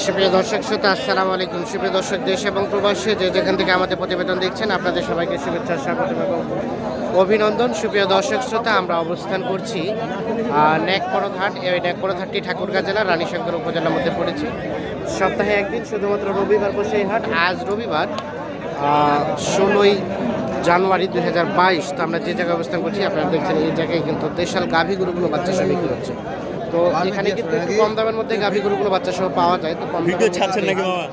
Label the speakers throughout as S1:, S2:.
S1: সুপ্রিয় দর্শক শ্রোতা, আসসালামু আলাইকুম। সুপ্রিয় দর্শক, দেশ এবং প্রবাসী যে যেখান থেকে আমাদের প্রতিবেদন দেখছেন, আপনাদের সবাইকে শুভেচ্ছা, স্বাগত এবং অভিনন্দন। সুপ্রিয় দর্শক শ্রোতা, আমরা অবস্থান করছি হাট এই ন্যাকপরদ হাটটি ঠাকুরগাঁ জেলা রানীশঙ্কর উপজেলার মধ্যে পড়েছে। সপ্তাহে একদিন শুধুমাত্র রবিবার বসে এই হাট, আজ রবিবার ষোলোই জানুয়ারি দুই হাজার বাইশ। তো আমরা যে জায়গায় অবস্থান করছি, আপনারা দেখছেন এই জায়গায় কিন্তু দেশাল গাভী গরুগুলো বাচ্চা বিক্রি হচ্ছে। তো এখানে কিন্তু একটু কম দামের মধ্যে গাভী গরুগুলো বাচ্চা সহ পাওয়া যায় তো কম
S2: ভিডিও ছাড়ছেন নাকি বাবা?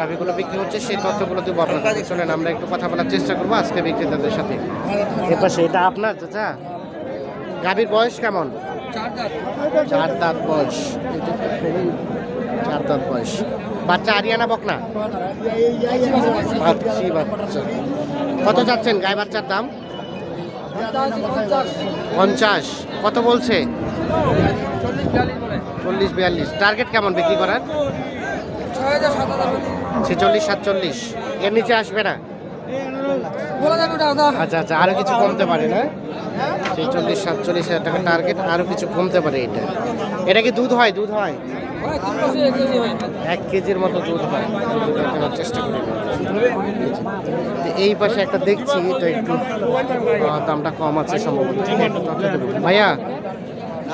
S1: গাভীগুলো বিক্রি হচ্ছে সেই তথ্যগুলো দেবো আপনাদের। চলেন আমরা একটু কথা বলার চেষ্টা করব আজকে বিক্রেতাদের সাথে। এ পাশে এটা আপনার চাচা? গাভীর বয়স কেমন? চার দাঁত বয়স। চার দাঁত বয়স। বাচ্চা আরিয়ানা বকনা? বাচ্চা কত যাচ্ছেন গায়ে বাচ্চার দাম? পঞ্চাশ। কত বলছে? চল্লিশ বিয়াল্লিশ। টার্গেট কেমন বিক্রি করার? ছেচল্লিশ, সাতচল্লিশ। এর নিচে আসবে না? আচ্ছা আচ্ছা আরও কিছু কমতে পারে না? ছেচল্লিশ, সাতচল্লিশ হাজার টাকা টার্গেট আরও কিছু কমতে পারে এটা। এটা কি দুধ হয়? দুধ হয়? এক কেজির মতো দুধ হয়। চেষ্টা করি। তো এই পাশে একটা দেখছি এটা একটু দামটা কম আছে সম্ভবত। ভাইয়া,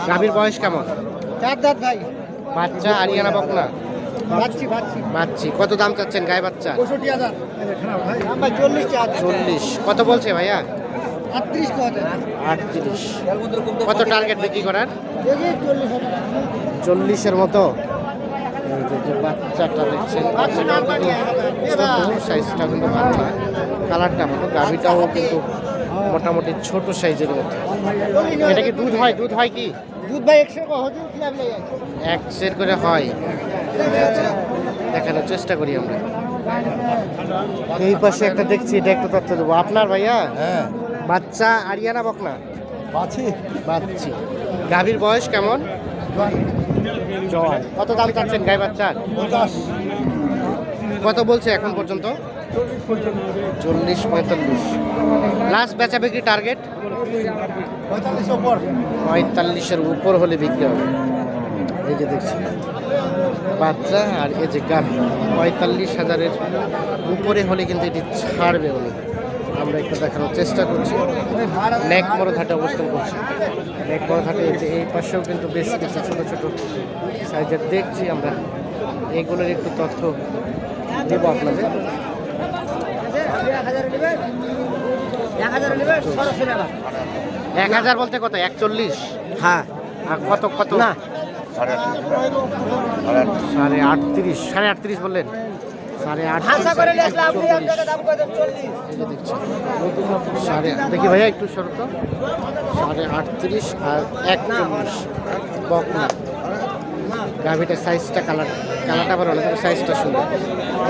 S1: গাভীর বয়স কেমন?
S3: চার দাঁত ভাই।
S1: বাচ্চা আরিয়ানা বকনা?
S3: পাচ্ছি
S1: বাচ্চি। কত দাম চাচ্ছেন গায়ে বাচ্চা?
S3: পঁয়ষট্টি হাজার। ভাই চল্লিশ
S1: চল্লিশ। কত বলছে ভাইয়া?
S3: আটত্রিশ
S1: আটত্রিশ। কত টার্গেট বিক্রি করার? চল্লিশের মতো? বাচ্চাটা দেখছেন সাইজটা কিন্তু ভালো না। কালারটা ভালো গাভিটাও কিন্তু মোটামুটি ছোট সাইজের মধ্যে এটা কি দুধ হয়? দুধ হয় কি?
S3: দুধ ভাই
S1: এক সের করে হয়। দেখানোর চেষ্টা করি আমরা। এই পাশে একটা দেখছি এটা একটু তথ্য দেবো। আপনার ভাইয়া?
S2: হ্যাঁ।
S1: বাচ্চা আরিয়ানা বকনা?
S2: আছে
S1: বাচ্চি। গাভীর বয়স কেমন? জয় কত দাম চাচ্ছেন গাই বাচ্চার? কত বলছে এখন পর্যন্ত? চল্লিশ পঁয়তাল্লিশ। লাস্ট বেচা বিক্রি টার্গেট? পঁয়তাল্লিশের উপর। হলে বিক্রি হবে। এই যে দেখছি। বাচ্চা আর এই যে গাভী পঁয়তাল্লিশ হাজারের উপরে হলে কিন্তু এটি ছাড়বে উনি আমরা একটু দেখানোর চেষ্টা করছি। বড় ঘাটে অবস্থান করছি। বড় ঘাটে এই যে এই পাশেও কিন্তু বেশ কিছু ছোটো ছোটো সাইজের দেখছি আমরা। এগুলোর একটু তথ্য দেবো আপনাদের।
S3: এক হাজার এক
S1: বলতে কত? একচল্লিশ?
S3: হ্যাঁ।
S1: আর কত কত?
S3: না।
S1: সাড়ে আটত্রিশ। সাড়ে আটত্রিশ। বললেন? সাড়ে
S3: এক
S1: এই সাড়ে দেখি ভাইয়া একটু সরত সাড়ে আটত্রিশ আর একচল্লিশ। বকনা। গাভিটার সাইজটা কালার কালারটা আবার অনেক সাইজটা সুন্দর।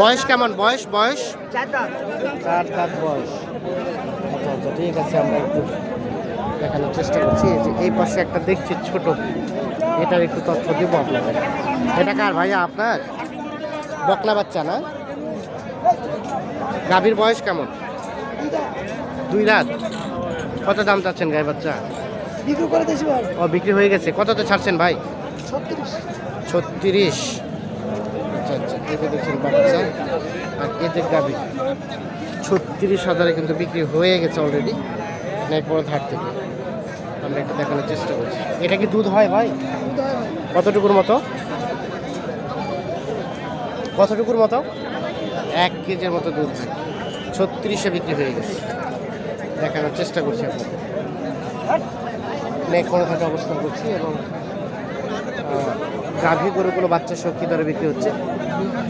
S1: বয়স কেমন? বয়স বয়স?
S3: চার দাঁত।
S1: চার দাঁত বয়স। আচ্ছা আচ্ছা ঠিক আছে আমরা একটু দেখানোর চেষ্টা করছি। যে এই পাশে একটা দেখছি ছোট। এটার একটু তথ্য দেবো আপনাদের। এটা কার ভাইয়া আপনার? বকলা বাচ্চা না? গাভীর বয়স কেমন? দুই রাত কত দাম চাচ্ছেন গাই বাচ্চা?
S3: বিক্রি করে দিয়েছি
S1: ও বিক্রি হয়ে গেছে। কততে ছাড়ছেন ভাই?
S3: ছত্রিশ।
S1: ছত্রিশ। আচ্ছা আচ্ছা এতে দেখছেন বাচ্চা আর এতে গাভী। ছত্রিশ হাজারে কিন্তু বিক্রি হয়ে গেছে অলরেডি নেকবড় ধার থেকে। আমরা একটু দেখানোর চেষ্টা করছি। এটা কি দুধ হয় ভাই? কতটুকুর মতো? কতটুকুর মতো? এক কেজির মতো দুধ। হয় ছত্রিশে বিক্রি হয়ে গেছে। দেখানোর চেষ্টা করছি আপনাদের নেক করে অবস্থান করছি এবং গাভী গরুগুলো বাচ্চা শক্তি দরে বিক্রি হচ্ছে,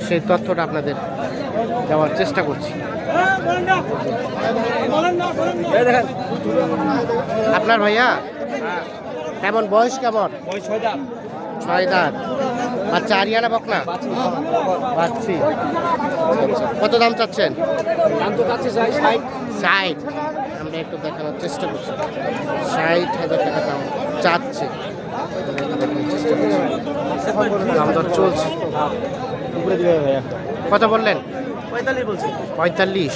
S1: সেই তথ্যটা আপনাদের দেওয়ার চেষ্টা করছি। আপনার ভাইয়া, কেমন, বয়স কেমন? ছয় দাঁত। বাচ্চা আরিয়ানা বকনা? পাচ্ছি কত দাম চাচ্ছেন? ষাট। আমরা একটু দেখানোর চেষ্টা করছি। ষাট হাজার টাকা দাম চাচ্ছে। চেষ্টা করছি দাম দর চলছে। কত বললেন?
S3: পঁয়তাল্লিশ বলছি।
S1: পঁয়তাল্লিশ।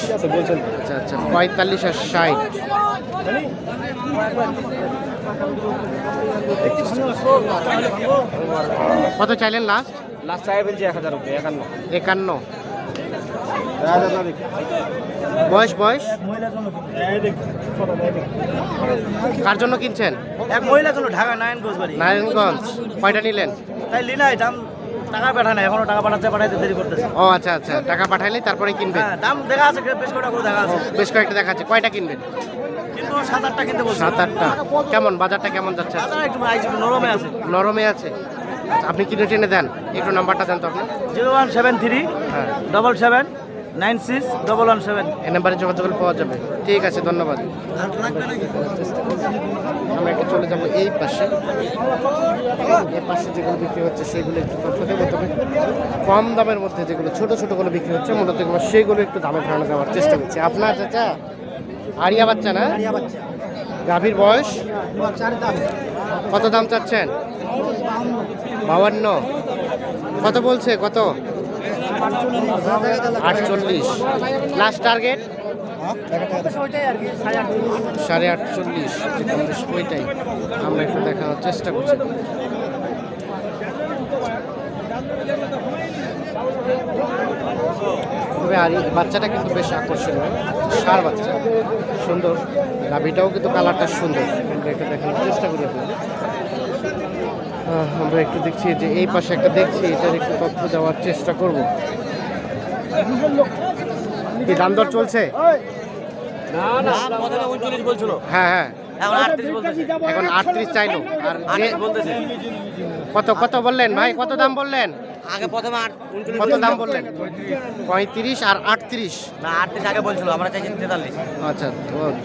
S1: আচ্ছা আচ্ছা পঁয়তাল্লিশ আর ষাট। কত চাইলেন লাস্ট
S4: লাস্ট চাই এক হাজার একান্ন।
S1: একান্ন। বয়স বয়স? কার জন্য কিনছেন?
S3: এক মহিলা চলো ঢাকা নারায়ণগঞ্জ বাড়ি।
S1: নারায়ণগঞ্জ। কয়টা নিলেন?
S3: তাই লিনাই দাম টাকা পাঠায় না এখনও টাকা পাঠাতে পাঠাইতে দেরি করতেছে।
S1: ও আচ্ছা আচ্ছা টাকা পাঠাইলে তারপরে কিনবেন
S3: হ্যাঁ দাম দেখা আছে বেশ কয়টা করে দেখা আছে।
S1: বেশ কয়েকটা দেখাচ্ছে কয়টা কিনবেন
S3: কিন্তু সাত আটটা কিনতে বলছে।
S1: সাত আটটা। কেমন বাজারটা কেমন যাচ্ছে?
S3: বাজার একটু নরমে আছে।
S1: নরমে আছে। আপনি কিনে টেনে দেন একটু নাম্বারটা দেন তো আপনার।
S3: জিরো ওয়ান সেভেন থ্রি
S1: হ্যাঁ।
S3: Double seven nine six double one seven.
S1: এই নাম্বারে যোগাযোগ পাওয়া যাবে। ঠিক আছে ধন্যবাদ। আমরা একটু চলে যাব এই পাশে। এই পাশে যেগুলো বিক্রি হচ্ছে সেগুলো একটু তথ্য দেবো তবে। কম দামের মধ্যে যেগুলো ছোট ছোটগুলো বিক্রি হচ্ছে মূলত এগুলো সেগুলো একটু দামে ধারণা দেওয়ার চেষ্টা করছি। আপনার চাচা আরিয়া বাচ্চা না? গাভীর বয়স? কত দাম চাচ্ছেন? বাউান্ন। কত বলছে? কত? আটচল্লিশ। লাস্ট টার্গেট সাড়ে আটচল্লিশ। ওইটাই। আমরা একটু দেখানোর চেষ্টা করছি। তবে আর বাচ্চাটা কিন্তু বেশ আকর্ষণীয়। সার বাচ্চা। সুন্দর। গাভিটাও কিন্তু কালারটা সুন্দর। একটু দেখানোর চেষ্টা করি আপনাদের। আমরা একটু দেখছি যে এই পাশে একটা দেখছি এটার একটু তথ্য দেওয়ার চেষ্টা করব। কি দাম দর চলছে? হ্যাঁ হ্যাঁ।
S3: এখন আটত্রিশ বলতেছে।
S1: এখন আটত্রিশ চাইলো। আর কত কত বললেন ভাই? কত দাম বললেন?
S3: আগে প্রথমে
S1: কত দাম বললেন? পঁয়ত্রিশ আর আটত্রিশ।
S3: না আটত্রিশ আগে বলছিল আমরা চাইছি তেতাল্লিশ।
S1: আচ্ছা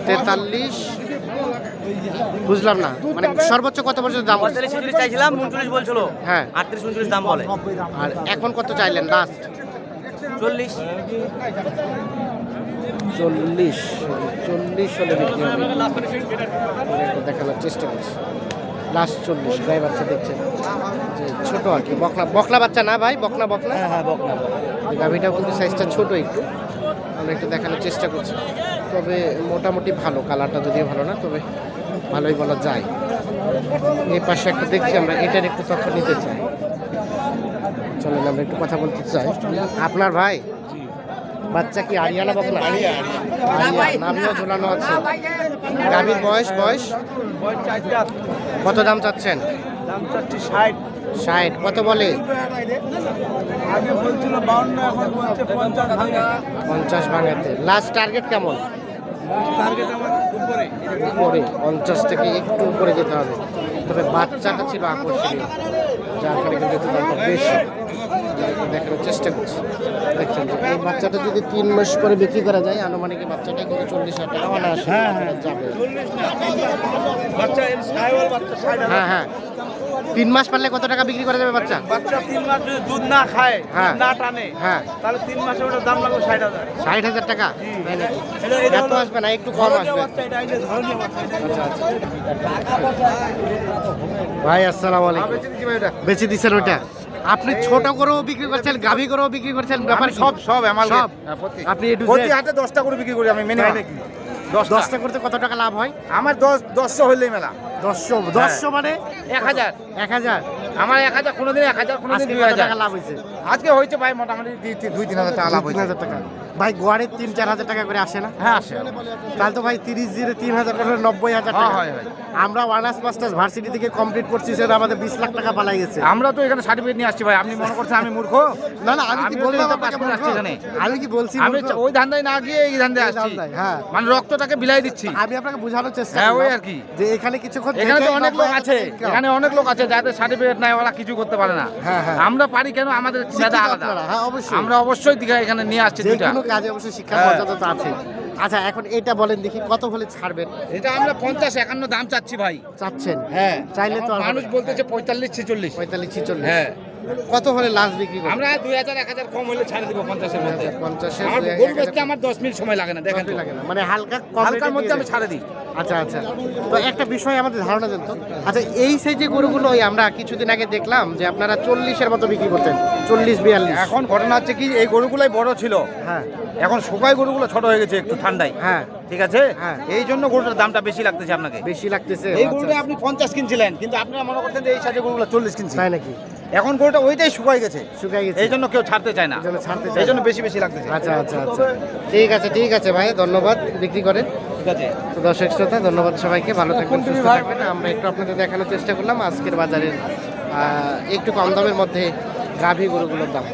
S1: তেতাল্লিশ বুঝলাম না। মানে সর্বোচ্চ কত পর্যন্ত দাম
S3: পঁয়তাল্লিশ চাইছিলাম উনচল্লিশ বলছিল।
S1: হ্যাঁ।
S3: আটত্রিশ উনচল্লিশ দাম বলে।
S1: আর এখন কত চাইলেন লাস্ট
S3: চল্লিশ।
S1: চল্লিশ চল্লিশ হলে বিক্রি হবে। দেখানোর চেষ্টা করছি। লাস্ট চল্লিশ গায়ে বাচ্চা দেখছেন? যে ছোট আর কি বকলা বকলা বাচ্চা না ভাই? বকলা বকলা
S3: হ্যাঁ হ্যাঁ বকনা
S1: গাভিটাও কিন্তু সাইজটা ছোট একটু। আমরা একটু দেখানোর চেষ্টা করছি। তবে মোটামুটি ভালো কালারটা যদিও ভালো না তবে ভালোই বলা যায়। এই পাশে একটা দেখছি আমরা এটার একটু তথ্য নিতে চাই। চলেন আমরা একটু কথা বলতে চাই। আপনার ভাই? বাচ্চা কি আরিয়ানা আরিয়া নামিও ঝোলানো আছে। গাভীর বয়স বয়স? কত দাম চাচ্ছেন?
S2: দাম চাচ্ছি ষাট।
S1: ষাট কত বলে?
S2: আগে বলছিল বাউন্ন এখন বলছে পঞ্চাশ ভাঙা।
S1: পঞ্চাশ ভাঙাতে। লাস্ট টার্গেট কেমন?
S2: টার্গেট আমার উপরে।
S1: উপরে পঞ্চাশ থেকে একটু উপরে যেতে হবে। তবে বাচ্চাটা ছিল আকর্ষণীয় যার ফলে কিন্তু বেশি দেখানোর চেষ্টা করছি। দেখছেন এই বাচ্চাটা যদি তিন মাস পরে বিক্রি করা যায় আনুমানিক এই বাচ্চাটা কিন্তু চল্লিশ হাজার টাকা অনায়াসে যাবে। হ্যাঁ হ্যাঁ। তিন মাস পারলে কত টাকা বিক্রি করা যাবে বাচ্চা?
S2: বাচ্চা তিন মাস যদি দুধ না খায়
S1: হ্যাঁ।
S2: না টানে
S1: হ্যাঁ।
S2: তাহলে তিন মাসে ওটার দাম লাগবে ষাট হাজার।
S1: ষাট হাজার টাকা?
S2: এটা
S1: এত আসবে না একটু কম আসবে। আচ্ছা আচ্ছা। ভাই আসসালাম আলাইকুম। বেচে দিচ্ছেন ওটা আপনি ছোট করেও বিক্রি করছেন গাভী করেও বিক্রি করছেন ব্যাপার
S4: সব সব আমার
S1: সব? আপনি
S4: হাটে দশটা করে বিক্রি করি আমি মেনে
S1: নাকি?
S4: দশটা।
S1: করতে কত টাকা লাভ হয়?
S4: আমার দশ দশশো হইলেই মেলা।
S1: দশশো দশশো মানে?
S4: এক হাজার।
S1: এক হাজার।
S4: আমার এক হাজার কোনোদিন এক হাজার কোনোদিন দুই হাজার।
S1: টাকা লাভ হয়েছে?
S4: আজকে হয়েছে ভাই মোটামুটি দুই তিন হাজার টাকা লাভ হয়েছে।
S1: হাজার টাকা। ভাই গোয়ারের তিন চার হাজার টাকা করে আসে না?
S4: হ্যাঁ আসে
S1: তাহলে তো ভাই তিরিশ জিরে তিন হাজার করে নব্বই হাজার
S4: হ্যাঁ,
S1: টাকা।
S4: হয়।
S1: আমরা ওয়ানার্স মাস্টার্স ভার্সিটি থেকে কমপ্লিট করছি সেটা আমাদের বিশ লাখ টাকা পালাই গেছে।
S4: আমরা তো এখানে সার্টিফিকেট নিয়ে আসছি ভাই। আপনি মনে করছেন আমি মূর্খ?
S1: না না আমি কি বললাম
S4: আসছি এখানে।
S1: আমি কি বলছি
S4: আমি? ওই ধান্দায় না গিয়ে এই ধান্দায় আসছি।
S1: হ্যাঁ।
S4: মানে রক্তটাকে বিলাই দিচ্ছি।
S1: আমি আপনাকে বোঝানোর চেষ্টা
S4: হ্যাঁ, ওই আর কি।
S1: যে এখানে কিছুক্ষণ
S4: এখানে তো অনেক লোক আছে। এখানে অনেক লোক আছে যাদের সার্টিফিকেট নাই ওরা কিছু করতে পারে না।
S1: হ্যাঁ, হ্যাঁ।
S4: আমরা পারি কেন? আমাদের আলাদা।
S1: হ্যাঁ, অবশ্যই।
S4: আমরা অবশ্যই দিঘা এখানে নিয়ে আসছি দুইটা।
S1: কাজে অবশ্যই শিক্ষা
S4: হ্যাঁ।
S1: মর্যাদা তো আছে। আচ্ছা এখন এটা বলেন দেখি কত হলে ছাড়বেন?
S4: এটা আমরা পঞ্চাশ একান্ন দাম চাচ্ছি ভাই।
S1: চাচ্ছেন?
S4: হ্যাঁ।
S1: চাইলে তো
S4: মানুষ। বলতেছে পঁয়তাল্লিশ ছেচল্লিশ।
S1: পঁয়তাল্লিশ ছিচল্লিশ।
S4: হ্যাঁ।
S1: কত হলে লাস্ট বিক্রি করবেন
S4: আমরা দুই হাজার এক হাজার কম হলে ছাড়ে দিব পঞ্চাশের মধ্যে।
S1: পঞ্চাশে
S4: আমার গরু বেচতে আমার দশ মিনিট সময় লাগে না দেখেন।
S1: লাগে না। মানে হালকা
S4: হালকার মধ্যে আমি ছাড়ে দিই।
S1: আচ্ছা আচ্ছা। তো একটা বিষয় আমাদের ধারণা দেন তো আচ্ছা এই সাইজে গরুগুলো ওই আমরা কিছুদিন আগে দেখলাম যে আপনারা চল্লিশের মতো বিক্রি করতেন। চল্লিশ বিয়াল্লিশ।
S4: এখন ঘটনা হচ্ছে কি এই গরুগুলাই বড় ছিল।
S1: হ্যাঁ।
S4: এখন শুকাই গরুগুলো ছোট হয়ে গেছে একটু ঠান্ডায়।
S1: হ্যাঁ।
S4: ঠিক আছে?
S1: হ্যাঁ।
S4: এই জন্য গরুটার দামটা বেশি লাগতেছে আপনাকে।
S1: বেশি লাগতেছে।
S4: এই
S1: আচ্ছা,
S4: গরুটা আপনি পঞ্চাশ কিনছিলেন কিন্তু আপনারা মনে করছেন যে এই সাইজের গরুগুলো চল্লিশ কিনছি।
S1: তাই নাকি?
S4: এখন গরুটা ওইটাই শুকাই গেছে।
S1: শুকাই গেছে।
S4: এই জন্য কেউ ছাড়তে চায় না।
S1: ছাড়তে চায়
S4: এই জন্য বেশি বেশি লাগতেছে।
S1: আচ্ছা আচ্ছা আচ্ছা। ঠিক আছে ঠিক আছে ভাই ধন্যবাদ। বিক্রি করেন।
S4: ঠিক আছে।
S1: তো দর্শক শ্রোতা ধন্যবাদ সবাইকে। ভালো থাকবেন সুস্থ থাকবেন। আমরা একটু আপনাদের দেখানোর চেষ্টা করলাম। আজকের বাজারের একটু কম দামের মধ্যে গাভী গরুগুলোর দাম।